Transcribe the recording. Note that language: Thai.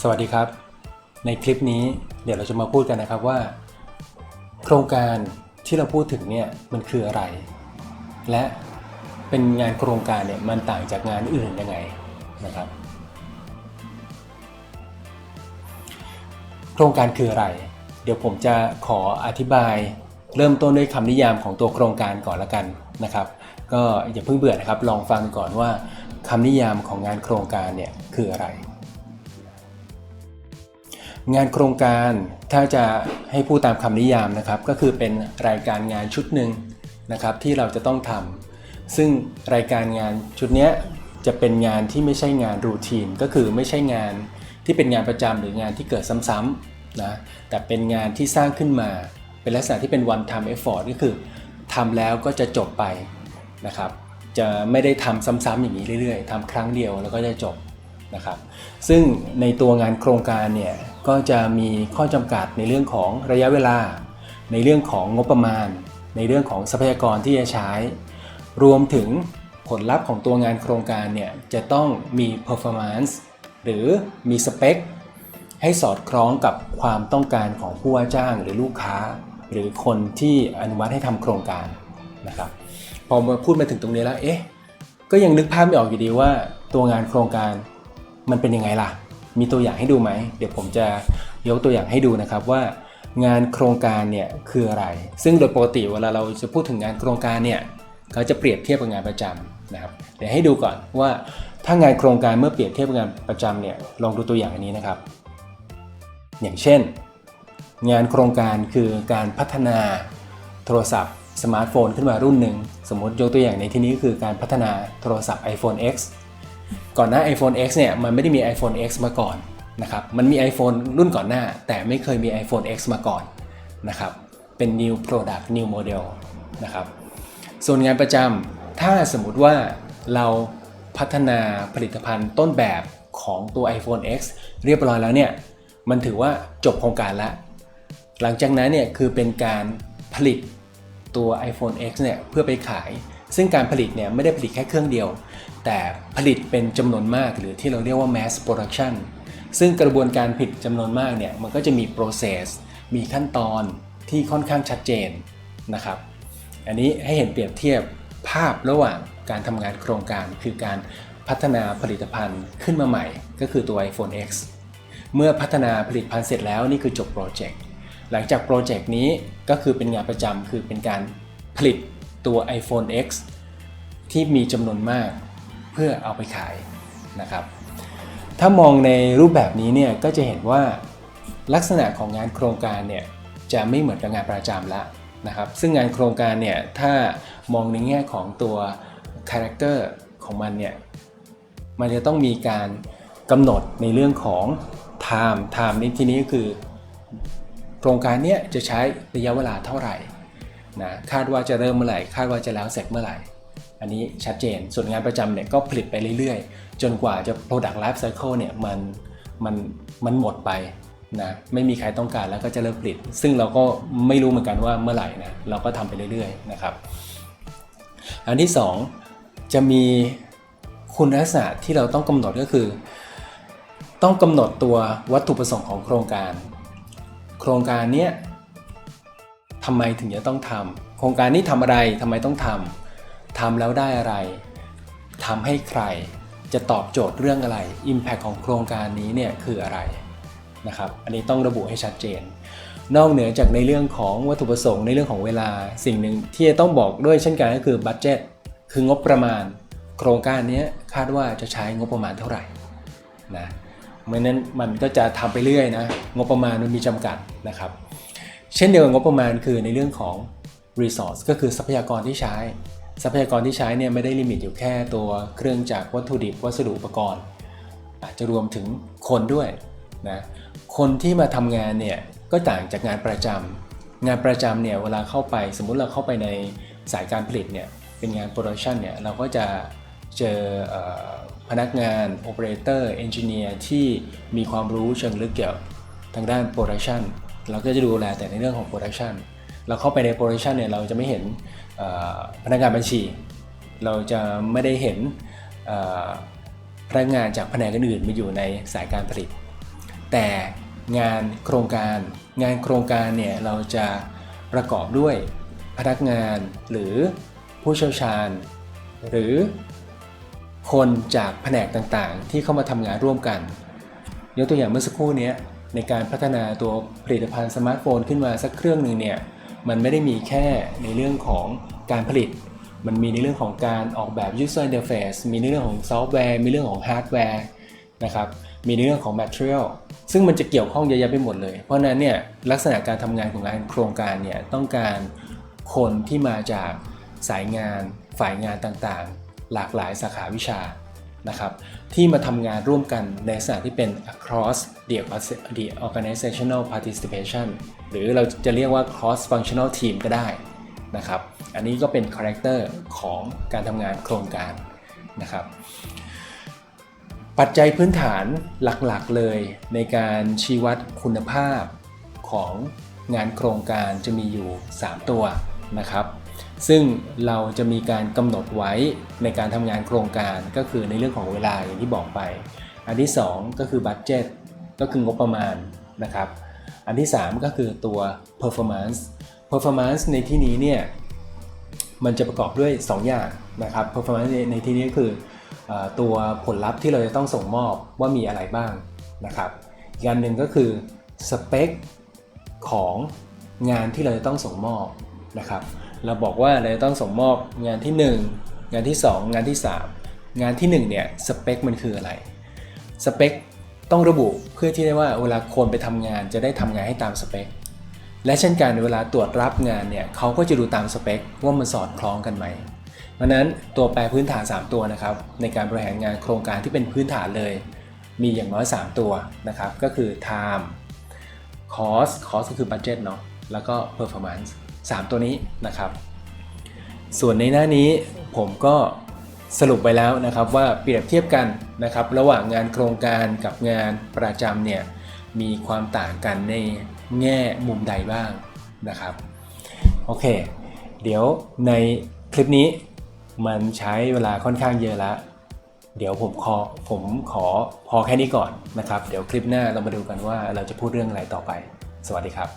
สวัสดีครับ ในคลิปนี้เดี๋ยวเราจะมาพูดกันนะครับว่า โครงการที่เราพูดถึงเนี่ยมันคืออะไร และเป็นงานโครงการเนี่ยมันต่างจากงานอื่นยังไงนะครับ โครงการคืออะไร เดี๋ยวผมจะขออธิบายเริ่มต้นด้วยคำนิยามของตัวโครงการก่อนละกันนะครับ ก็อย่าเพิ่งเบื่อนะครับลองฟังก่อนว่าคำนิยามของงานโครงการเนี่ยคืออะไร งานโครงการถ้าจะให้พูดตามคำนิยามนะครับ ก็คือเป็นรายการงานชุดหนึ่งนะครับที่เราจะต้องทำซึ่งรายการงานชุดนี้จะเป็นงานที่ไม่ใช่งานรูทีน ก็คือไม่ใช่งานที่เป็นงานประจำหรืองานที่เกิดซ้ำๆนะแต่เป็นงานที่สร้างขึ้นมา เป็นลักษณะที่เป็น one time effort ก็คือทำแล้วก็จะจบไปนะครับจะไม่ได้ทำซ้ำๆอย่างนี้เรื่อยๆทำครั้งเดียวแล้วก็จะจบนะครับซึ่งในตัวงานโครงการเนี่ย ก็จะมีข้อจำกัดในเรื่องของระยะเวลา ในเรื่องของงบประมาณ ในเรื่องของทรัพยากรที่จะใช้ รวมถึงผลลัพธ์ของตัวงานโครงการเนี่ยจะต้องมี performance หรือมีสเปคให้สอดคล้องกับความต้องการของผู้ว่าจ้างหรือลูกค้า หรือคนที่อนุมัติให้ทำโครงการนะครับพอมาพูดมาถึงตรงนี้แล้วเอ๊ะก็ยังนึกภาพไม่ออกอยู่ดีว่าตัวงานโครงการมันเป็นยังไงล่ะ มีตัวอย่างให้ดูไหม เดี๋ยวผมจะยกตัวอย่างให้ดูนะครับว่างานโครงการเนี่ยคืออะไร ซึ่งโดยปกติเวลาเราจะพูดถึงงานโครงการเนี่ยเขาจะเปรียบเทียบกับงานประจำนะครับ เดี๋ยวให้ดูก่อนว่าถ้างานโครงการเมื่อเปรียบเทียบกับงานประจำเนี่ยลองดูตัวอย่างอันนี้นะครับ อย่างเช่น งานโครงการคือการพัฒนาโทรศัพท์สมาร์ทโฟนขึ้นมารุ่นหนึ่ง สมมติยกตัวอย่างในที่นี้ก็คือการพัฒนาโทรศัพท์ iPhone X ก่อนหน้า iPhone X เนี่ยมันไม่ได้มี iPhone X มาก่อนนะครับ มันมี iPhone รุ่นก่อนหน้า แต่ไม่เคยมี iPhone X มาก่อนนะครับ เป็น new product new model นะครับ ส่วนงานประจำถ้าสมมุติว่าเราพัฒนาผลิตภัณฑ์ต้นแบบของตัว iPhone X เรียบร้อยแล้วเนี่ย มันถือว่าจบโครงการแล้วหลังจากนั้นเนี่ยคือเป็นการผลิตตัว iPhone X เนี่ยเพื่อไปขาย ซึ่งการผลิตเนี่ยไม่ได้ผลิตแค่เครื่องเดียว แต่ผลิตเป็นจำนวนมากหรือที่เราเรียกว่า mass production ซึ่งกระบวนการผลิตจำนวนมากเนี่ยมันก็จะมี process มีขั้นตอนที่ค่อนข้างชัดเจนนะครับ อันนี้ให้เห็นเปรียบเทียบภาพระหว่างการทำงานโครงการ คือการพัฒนาผลิตภัณฑ์ขึ้นมาใหม่ ก็คือตัว iPhone X เมื่อพัฒนาผลิตภัณฑ์เสร็จแล้วนี่คือจบโปรเจกต์หลังจากโปรเจกต์นี้ก็คือเป็นงานประจำคือเป็นการผลิต ตัว iPhone X ที่มีจำนวนมากเพื่อเอาไปขายนะครับ ถ้ามองในรูปแบบนี้เนี่ยก็จะเห็นว่าลักษณะของงานโครงการเนี่ยจะไม่เหมือนกับงานประจำละนะครับ ซึ่งงานโครงการเนี่ยถ้ามองในแง่ของตัวคาแรคเตอร์ของมันเนี่ยมันจะต้องมีการกำหนดในเรื่องของ time time ในที่นี้ก็คือ โครงการเนี้ยจะใช้ระยะเวลาเท่าไหร่ นะคาดว่าจะเริ่มเมื่อไหร่คาดว่าจะแล้วเสร็จเมื่อไหร่ อันนี้ชัดเจน ส่วนงานประจำเนี่ยก็ผลิตไปเรื่อยๆ จนกว่าจะ product life cycle เนี่ยมันมันมันหมดไปนะไม่มีใครต้องการแล้วก็จะเลิกผลิต ซึ่งเราก็ไม่รู้เหมือนกันว่าเมื่อไหร่นะเราก็ทำไปเรื่อยๆนะครับ อันที่สองจะมีคุณลักษณะที่เราต้องกำหนดก็คือ ต้องกำหนดตัววัตถุประสงค์ของโครงการ โครงการเนี้ย ทำไมถึงจะต้องทำโครงการนี้ทำอะไรทำไมต้องทำทำแล้วได้อะไรทำให้ใครจะตอบโจทย์เรื่องอะไร Impact ของโครงการนี้เนี่ยคืออะไรนะครับอันนี้ต้องระบุให้ชัดเจน นอกเหนือจากในเรื่องของวัตถุประสงค์ในเรื่องของเวลาสิ่งหนึ่งที่จะต้องบอกด้วยเช่นกันก็คือบัตเจ็ตคืองบประมาณ โครงการนี้คาดว่าจะใช้งบประมาณเท่าไหร่นะเพราะนั้นมันก็จะทำไปเรื่อยนะงบประมาณมันมีจำกัดนะครับ เช่นเดียวกับงบประมาณคือในเรื่องของ resource ก็คือทรัพยากรที่ใช้ ทรัพยากรที่ใช้เนี่ยไม่ได้ลิมิตอยู่แค่ตัวเครื่องจักรวัตถุดิบวัสดุอุปกรณ์ อาจจะรวมถึงคนด้วยนะคนที่มาทำงานเนี่ยก็ต่างจากงานประจำงานประจำเนี่ยเวลาเข้าไปสมมุติเราเข้าไปในสายการผลิตเนี่ยเป็นงานโปรดักชันเนี่ยเราก็จะเจอเอ่อพนักงานโอเปอเรเตอร์เอนจิเนียร์ที่มีความรู้เชิงลึกเกี่ยวทางด้านโปรดักชัน เราก็จะดูแลแต่ในเรื่องของโปรดักชันเราเข้าไปในโปรดักชันเนี่ยเราจะไม่เห็นพนักงานบัญชี เราจะไม่ได้เห็นพนักงานจากแผนกอื่นมาอยู่ในสายการผลิต แต่งานโครงการงานโครงการเนี่ยเราจะประกอบด้วยพนักงานหรือผู้เชี่ยวชาญ หรือคนจากแผนกต่างๆ ที่เข้ามาทำงานร่วมกัน ยกตัวอย่างเมื่อสักครู่เนี้ย ในการพัฒนาตัวผลิตภัณฑ์สมาร์ทโฟนขึ้นมาสักเครื่องหนึ่งเนี่ยมันไม่ได้มีแค่ในเรื่องของการผลิต มันมีในเรื่องของการออกแบบ user interface มีในเรื่องของซอฟต์แวร์ มีเรื่องของฮาร์ดแวร์นะครับมีในเรื่องของ material ซึ่งมันจะเกี่ยวข้องเยอะแยะไปหมดเลย เพราะฉะนั้นเนี่ยลักษณะการทำงานของงานโครงการเนี่ยต้องการคนที่มาจากสายงาน ฝ่ายงานต่างๆ หลากหลายสาขาวิชา นะครับที่มาทำงานร่วมกันในลักษณะที่เป็น across the the organizational participation หรือเราจะเรียกว่า cross functional team ก็ได้นะครับอันนี้ก็เป็น character ของการทำงานโครงการนะครับปัจจัยพื้นฐานหลักๆเลยในการชี้วัดคุณภาพของงานโครงการจะมีอยู่ 3 ตัวนะครับ ซึ่งเราจะมีการกำหนดไว้ในการทำงานโครงการก็คือในเรื่องของเวลาอย่างที่บอกไป อันที่ 2 ก็คือบัตเจ t ก็คืองบประมาณนะครับ อันที่ 3 ก็คือตัว performance performance ในที่นี้เนี่ยมันจะประกอบด้วย 2 อย่างนะครับ performance ในที่นี้ก็คืออตัวผลลัพธ์ที่เราจะต้องส่งมอบว่ามีอะไรบ้างนะครับอีกอันหนึ่งก็คือสเปคของงานที่เราจะต้องส่งมอบนะครับ เราบอกว่าเราจะต้องส่งมอบงานที่ 1 งานที่ 2 งานที่ 3 งานที่1เนี่ยสเปคมันคืออะไรสเปคต้องระบุเพื่อที่ได้ว่าเวลาคนไปทำงานจะได้ทำงานให้ตามสเปคและเช่นกันเวลาตรวจรับงานเนี่ยเขาก็จะดูตามสเปคว่ามันสอดคล้องกันไหมเพราะฉะนั้นตัวแปรพื้นฐาน 3 ตัวนะครับในการบริหารงานโครงการที่เป็นพื้นฐานเลย มีอย่างน้อย 3 ตัวนะครับก็คือ time cost cost ก็คือ budget เนาะแล้วก็ performance 3 ตัวนี้นะครับ ส่วนในหน้านี้ผมก็สรุปไปแล้วนะครับว่าเปรียบเทียบกันนะครับ ระหว่างงานโครงการกับงานประจำเนี่ยมีความต่างกันในแง่มุมใดบ้างนะครับโอเค เดี๋ยวในคลิปนี้มันใช้เวลาค่อนข้างเยอะแล้วเดี๋ยวผมขอผมขอพอแค่นี้ก่อนนะครับ เดี๋ยวคลิปหน้าเรามาดูกันว่าเราจะพูดเรื่องอะไรต่อไป สวัสดีครับ